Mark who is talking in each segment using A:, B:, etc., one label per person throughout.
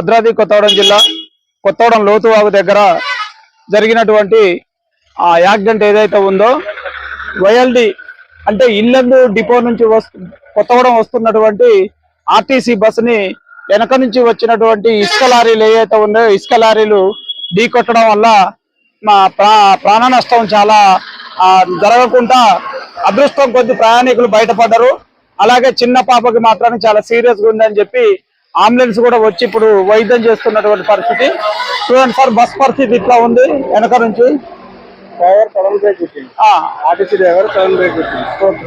A: భద్రాద్రి కొత్తగూడెం జిల్లా కొత్తగూడెం లోతువాగు దగ్గర జరిగినటువంటి ఆ యాక్సిడెంట్ ఏదైతే ఉందో వైఎల్డి అంటే ఇల్లందు డిపో నుంచి వస్తు కొత్తగూడెం వస్తున్నటువంటి ఆర్టీసీ బస్సుని వెనక నుంచి వచ్చినటువంటి ఇసుక లారీలు ఏవైతే ఉన్నాయో ఇసుక లారీలు ఢీ కొట్టడం వల్ల మా ప్రాణ నష్టం చాలా జరగకుండా అదృష్టం కొద్ది ప్రయాణికులు బయటపడ్డారు. అలాగే చిన్న పాపకి మాత్రం చాలా సీరియస్గా ఉందని చెప్పి అంబులెన్స్ కూడా వచ్చి ఇప్పుడు వైద్యం చేస్తున్నటువంటి పరిస్థితి. చూడండి సార్ బస్ పరిస్థితి ఇట్లా ఉంది వెనక నుంచి.
B: డ్రైవర్ సడన్ బ్రేక్ కొట్టింది.
A: ఆ,
B: ఆర్టీసీ డ్రైవర్ సడన్ బ్రేక్ కొట్టింది.
A: ఓకే.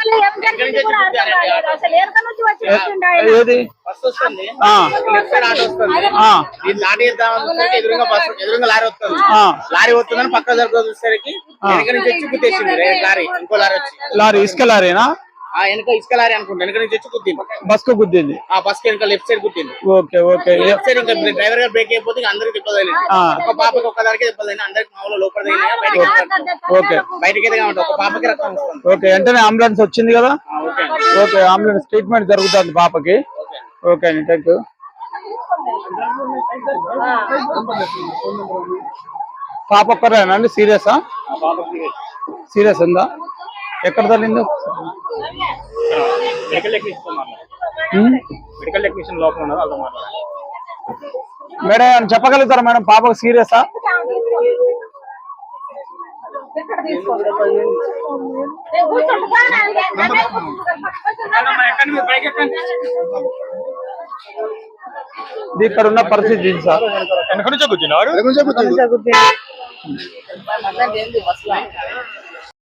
C: లారీ వస్తుందని పక్క జరుగు చూసేసరికి నుంచి వచ్చి లారీ ఇంకో లారీ వచ్చి.
A: లారీ ఇసుక లారీనా?
C: ఆ వెనక ఇసుక లారీ అనుకుంటా. వెనక నుంచి వచ్చి గుద్దింది.
A: బస్కు గుద్దింది.
C: ఆ బస్కి వెనక left side గుద్దింది.
A: Okay okay.
C: Left side ఇంకా డ్రైవర్ గారు బ్రేక్ అయిపోతే అందరికి
A: ఆ.
C: ఒక పాపకి ఒక్క దానికి దెబ్బ తగిలింది అందరికి మామూలు లోపల.
A: ఓకే.
C: బయటికి ఎదిగా ఉంటుంది ఒక పాపకి రక్తం
A: ఓకే వెంటనే అంబులెన్స్ వచ్చింది కదా?
C: ఓకే
A: ఓకే అంబులెన్స్ ట్రీట్మెంట్ జరుగుతుంది పాపకి. ఓకే అండి. Thank you. పాప ఒక్కరేనా అండి? సీరియసా. సీరియస్ ఉందా? ఎక్కడ తల్లిందో? మేడం చెప్పగలుగుతారా మేడం? పాపకు సీరియసా?
D: ఇక్కడ
A: ఉన్న పరిస్థితి సార్?
B: వెనక నుంచే కూర్చున్నారు